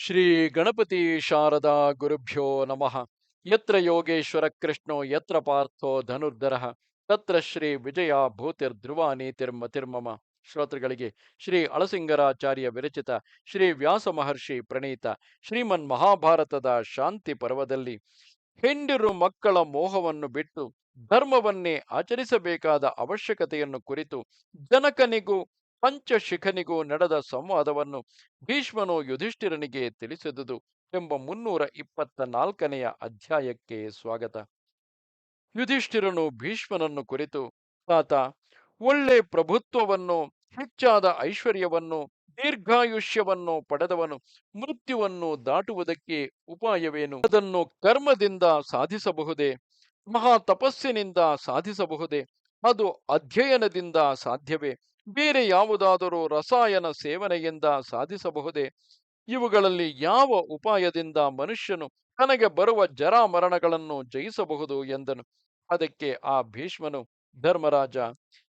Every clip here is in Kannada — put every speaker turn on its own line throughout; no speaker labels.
ಶ್ರೀ ಗಣಪತಿ ಶಾರದಾ ಗುರುಭ್ಯೋ ನಮಃ. ಯತ್ರ ಯೋಗೇಶ್ವರ ಕೃಷ್ಣೋ, ಯತ್ರ ಪಾರ್ಥೋ ಧನುರ್ಧರ. ತತ್ರ ಶ್ರೀ ವಿಜಯ ಭೂತಿರ್ಧ್ರುವ ನೀತಿರ್ಮತಿರ್ಮಮ ಶ್ರೋತೃಗಳಿಗೆ ಶ್ರೀ ಅಳಸಿಂಗರಾಚಾರ್ಯ ವಿರಚಿತ ಶ್ರೀ ವ್ಯಾಸ ಮಹರ್ಷಿ ಪ್ರಣೀತ ಶ್ರೀಮನ್ ಮಹಾಭಾರತದ ಶಾಂತಿ ಪರ್ವದಲ್ಲಿ ಹೆಂಡಿರು ಮಕ್ಕಳ ಮೋಹವನ್ನು ಬಿಟ್ಟು ಧರ್ಮವನ್ನೇ ಆಚರಿಸಬೇಕಾದ ಅವಶ್ಯಕತೆಯನ್ನು ಕುರಿತು ಜನಕನಿಗೂ ಪಂಚಶಿಖನಿಗೂ ನಡೆದ ಸಂವಾದವನ್ನು ಭೀಷ್ಮನು ಯುಧಿಷ್ಠಿರನಿಗೆ ತಿಳಿಸಿದುದು ಎಂಬ ಮುನ್ನೂರ ಇಪ್ಪತ್ತ ನಾಲ್ಕನೆಯ ಅಧ್ಯಾಯಕ್ಕೆ ಸ್ವಾಗತ. ಯುಧಿಷ್ಠಿರನು ಭೀಷ್ಮನನ್ನು ಕುರಿತು, ತಾತ, ಒಳ್ಳೆ ಪ್ರಭುತ್ವವನ್ನು, ಹೆಚ್ಚಾದ ಐಶ್ವರ್ಯವನ್ನು, ದೀರ್ಘಾಯುಷ್ಯವನ್ನು ಪಡೆದವನು ಮೃತ್ಯುವನ್ನು ದಾಟುವುದಕ್ಕೆ ಉಪಾಯವೇನು? ಅದನ್ನು ಕರ್ಮದಿಂದ ಸಾಧಿಸಬಹುದೇ? ಮಹಾ ತಪಸ್ಸಿನಿಂದ ಸಾಧಿಸಬಹುದೇ? ಅದು ಅಧ್ಯಯನದಿಂದ ಸಾಧ್ಯವೇ? ಬೇರೆ ಯಾವುದಾದರೂ ರಸಾಯನ ಸೇವನೆಯಿಂದ ಸಾಧಿಸಬಹುದೇ? ಇವುಗಳಲ್ಲಿ ಯಾವ ಉಪಾಯದಿಂದ ಮನುಷ್ಯನು ತನಗೆ ಬರುವ ಜರಾಮರಣಗಳನ್ನು ಜಯಿಸಬಹುದು ಎಂದನು. ಅದಕ್ಕೆ ಆ ಭೀಷ್ಮನು, ಧರ್ಮರಾಜ,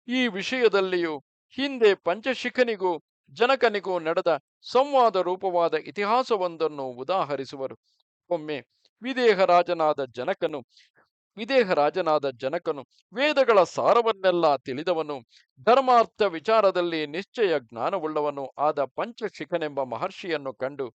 ಈ ವಿಷಯದಲ್ಲಿಯೂ ಹಿಂದೆ ಪಂಚಶಿಖನಿಗೂ ಜನಕನಿಗೂ ನಡೆದ ಸಂವಾದ ರೂಪವಾದ ಇತಿಹಾಸವೊಂದನ್ನು ಉದಾಹರಿಸುವರು. ಒಮ್ಮೆ ವಿದೇಹರಾಜನಾದ ಜನಕನು ವಿದೇಹರಾಜನಾದ ಜನಕನು ವೇದಗಳ ಸಾರವನ್ನೆಲ್ಲ ತಿಳಿದವನು, ಧರ್ಮಾರ್ಥ ವಿಚಾರದಲ್ಲಿ ನಿಶ್ಚಯ ಜ್ಞಾನವುಳ್ಳವನು, ಆದ ಪಂಚಶಿಖನೆಂಬ ಮಹರ್ಷಿಯನ್ನು ಕಂಡು,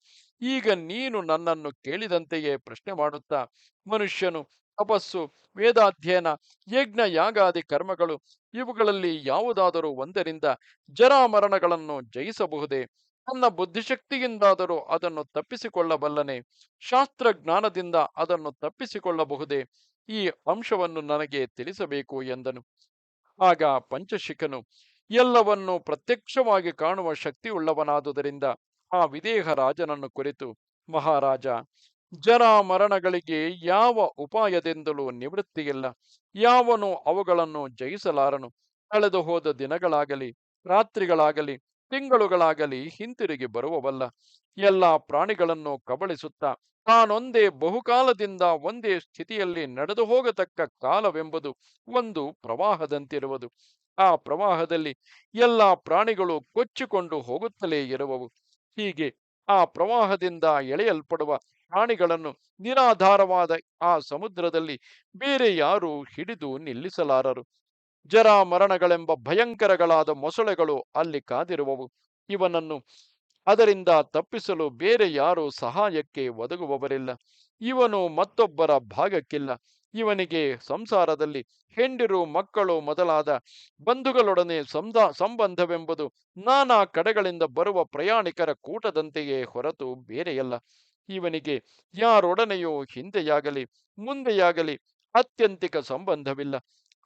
ಈಗ ನೀನು ನನ್ನನ್ನು ಕೇಳಿದಂತೆಯೇ ಪ್ರಶ್ನೆ ಮಾಡುತ್ತಾ, ಮನುಷ್ಯನು, ತಪಸ್ಸು, ವೇದಾಧ್ಯಯನ ಯಜ್ಞ ಯಾಗಾದಿ ಕರ್ಮಗಳು, ಇವುಗಳಲ್ಲಿ ಯಾವುದಾದರೂ ಒಂದರಿಂದ ಜರಾಮರಣಗಳನ್ನು ಜಯಿಸಬಹುದೇ? ತನ್ನ ಬುದ್ಧಿಶಕ್ತಿಯಿಂದಾದರೂ ಅದನ್ನು ತಪ್ಪಿಸಿಕೊಳ್ಳಬಲ್ಲನೆ, ಶಾಸ್ತ್ರಜ್ಞಾನದಿಂದ ಅದನ್ನು ತಪ್ಪಿಸಿಕೊಳ್ಳಬಹುದೇ? ಈ ಅಂಶವನ್ನು ನನಗೆ ತಿಳಿಸಬೇಕು ಎಂದನು. ಆಗ ಪಂಚಶಿಖನು, ಎಲ್ಲವನ್ನು ಪ್ರತ್ಯಕ್ಷವಾಗಿ ಕಾಣುವ ಶಕ್ತಿಯುಳ್ಳವನಾದುದರಿಂದ ಆ ವಿದೇಹ ರಾಜನನ್ನು ಕುರಿತು, ಮಹಾರಾಜ ಜರಾಮರಣಗಳಿಗೆ ಯಾವ ಉಪಾಯದಿಂದಲೂ ನಿವೃತ್ತಿಯಿಲ್ಲ. ಯಾವನು ಅವುಗಳನ್ನು ಜಯಿಸಲಾರನು. ಕಳೆದು ಹೋದ ದಿನಗಳಾಗಲಿ, ರಾತ್ರಿಗಳಾಗಲಿ ತಿಂಗಳುಗಳಾಗಲಿ ಹಿಂತಿರುಗಿ ಬರುವವಲ್ಲ. ಎಲ್ಲ ಪ್ರಾಣಿಗಳನ್ನು ಕಬಳಿಸುತ್ತಾ ತಾನೊಂದೇ ಬಹುಕಾಲದಿಂದ ಒಂದೇ ಸ್ಥಿತಿಯಲ್ಲಿ ನಡೆದು ಹೋಗತಕ್ಕ ಕಾಲವೆಂಬುದು ಒಂದು ಪ್ರವಾಹದಂತಿರುವುದು. ಆ ಪ್ರವಾಹದಲ್ಲಿ ಎಲ್ಲ ಪ್ರಾಣಿಗಳು ಕೊಚ್ಚಿಕೊಂಡು ಹೋಗುತ್ತಲೇ ಇರುವವು. ಹೀಗೆ ಆ ಪ್ರವಾಹದಿಂದ ಎಳೆಯಲ್ಪಡುವ ಪ್ರಾಣಿಗಳನ್ನು ನಿರಾಧಾರವಾದ ಆ ಸಮುದ್ರದಲ್ಲಿ ಬೇರೆ ಯಾರೂ ಹಿಡಿದು ನಿಲ್ಲಿಸಲಾರರು. ಜರ ಮರಣಗಳೆಂಬ ಭಯಂಕರಗಳಾದ ಮೊಸಳೆಗಳು ಅಲ್ಲಿ ಕಾದಿರುವವು. ಇವನನ್ನು ಅದರಿಂದ ತಪ್ಪಿಸಲು ಬೇರೆ ಯಾರೂ ಸಹಾಯಕ್ಕೆ ಒದಗುವವರಿಲ್ಲ. ಇವನು ಮತ್ತೊಬ್ಬರ ಭಾಗಕ್ಕಿಲ್ಲ. ಇವನಿಗೆ ಸಂಸಾರದಲ್ಲಿ ಹೆಂಡಿರು, ಮಕ್ಕಳು ಮೊದಲಾದ ಬಂಧುಗಳೊಡನೆ ಸಂಧ ಸಂಬಂಧವೆಂಬುದು ನಾನಾ ಕಡೆಗಳಿಂದ ಬರುವ ಪ್ರಯಾಣಿಕರ ಕೂಟದಂತೆಯೇ ಹೊರತು ಬೇರೆಯಲ್ಲ. ಇವನಿಗೆ ಯಾರೊಡನೆಯೂ ಹಿಂದೆಯಾಗಲಿ, ಮುಂದೆಯಾಗಲಿ ಅತ್ಯಂತಿಕ ಸಂಬಂಧವಿಲ್ಲ.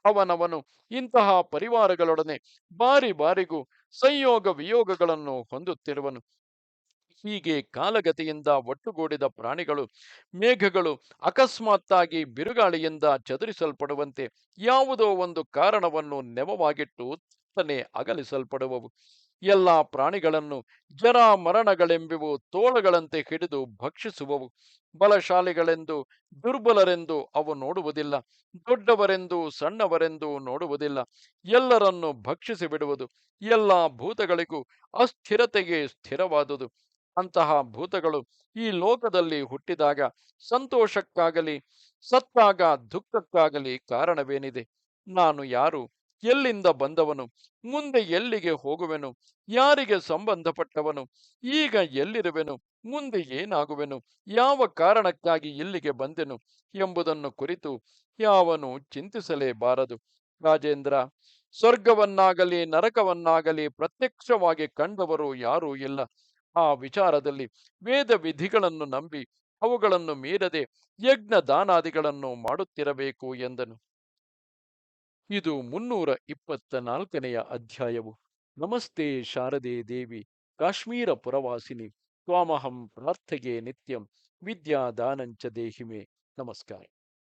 ಅವನವನು ಇಂತಹ ಪರಿವಾರಗಳೊಡನೆ ಬಾರಿ ಬಾರಿಗೂ ಸಂಯೋಗ ವಿಯೋಗಗಳನ್ನು ಹೊಂದುತ್ತಿರುವನು. ಹೀಗೆ ಕಾಲಗತಿಯಿಂದ ಒಟ್ಟುಗೂಡಿದ ಪ್ರಾಣಿಗಳು, ಮೇಘಗಳು ಅಕಸ್ಮಾತ್ತಾಗಿ ಬಿರುಗಾಳಿಯಿಂದ ಚದುರಿಸಲ್ಪಡುವಂತೆ ಯಾವುದೋ ಒಂದು ಕಾರಣವನ್ನು ನೆವವಾಗಿಟ್ಟು ತನೆ ಅಗಲಿಸಲ್ಪಡುವವು. ಎಲ್ಲ ಪ್ರಾಣಿಗಳನ್ನು ಜರ ಮರಣಗಳೆಂಬಿವು ತೋಳಗಳಂತೆ ಹಿಡಿದು ಭಕ್ಷಿಸುವವು. ಬಲಶಾಲಿಗಳೆಂದು, ದುರ್ಬಲರೆಂದು ಅವು ನೋಡುವುದಿಲ್ಲ. ದೊಡ್ಡವರೆಂದು, ಸಣ್ಣವರೆಂದು ನೋಡುವುದಿಲ್ಲ. ಎಲ್ಲರನ್ನು ಭಕ್ಷಿಸಿ ಬಿಡುವುದು ಎಲ್ಲ ಭೂತಗಳಿಗೂ ಅಸ್ಥಿರತೆಗೆ ಸ್ಥಿರವಾದುದು. ಅಂತಹ ಭೂತಗಳು ಈ ಲೋಕದಲ್ಲಿ ಹುಟ್ಟಿದಾಗ ಸಂತೋಷಕ್ಕಾಗಲಿ, ಸತ್ತಾಗ ದುಃಖಕ್ಕಾಗಲಿ ಕಾರಣವೇನಿದೆ? ನಾನು ಯಾರು? ಎಲ್ಲಿಂದ ಬಂದವನು? ಮುಂದೆ ಎಲ್ಲಿಗೆ ಹೋಗುವೆನು? ಯಾರಿಗೆ ಸಂಬಂಧಪಟ್ಟವನು? ಈಗ ಎಲ್ಲಿರುವೆನು? ಮುಂದೆ ಏನಾಗುವೆನು? ಯಾವ ಕಾರಣಕ್ಕಾಗಿ ಇಲ್ಲಿಗೆ ಬಂದೆನು? ಎಂಬುದನ್ನು ಕುರಿತು ಯಾವನು ಚಿಂತಿಸಲೇಬಾರದು. ರಾಜೇಂದ್ರ, ಸ್ವರ್ಗವನ್ನಾಗಲಿ ನರಕವನ್ನಾಗಲಿ ಪ್ರತ್ಯಕ್ಷವಾಗಿ ಕಂಡವರು ಯಾರೂ ಇಲ್ಲ. ಆ ವಿಚಾರದಲ್ಲಿ ವೇದ ವಿಧಿಗಳನ್ನು ನಂಬಿ ಅವುಗಳನ್ನು ಮೀರದೆ ಯಜ್ಞ ದಾನಾದಿಗಳನ್ನು ಮಾಡುತ್ತಿರಬೇಕು ಎಂದನು. ಇದು ಮುನ್ನೂರ ಇಪ್ಪತ್ತ ನಾಲ್ಕನೆಯ ಅಧ್ಯಾಯವು. ನಮಸ್ತೆ ಶಾರದೆ ದೇವಿ, ಕಾಶ್ಮೀರ ಪುರವಾಸಿನಿ, ತ್ವಾಮಹಂ ಪ್ರಾರ್ಥಗೆ ನಿತ್ಯಂ ವಿದ್ಯಾ ದಾನಂಚ ದೇಹಿಮೆ. ನಮಸ್ಕಾರ.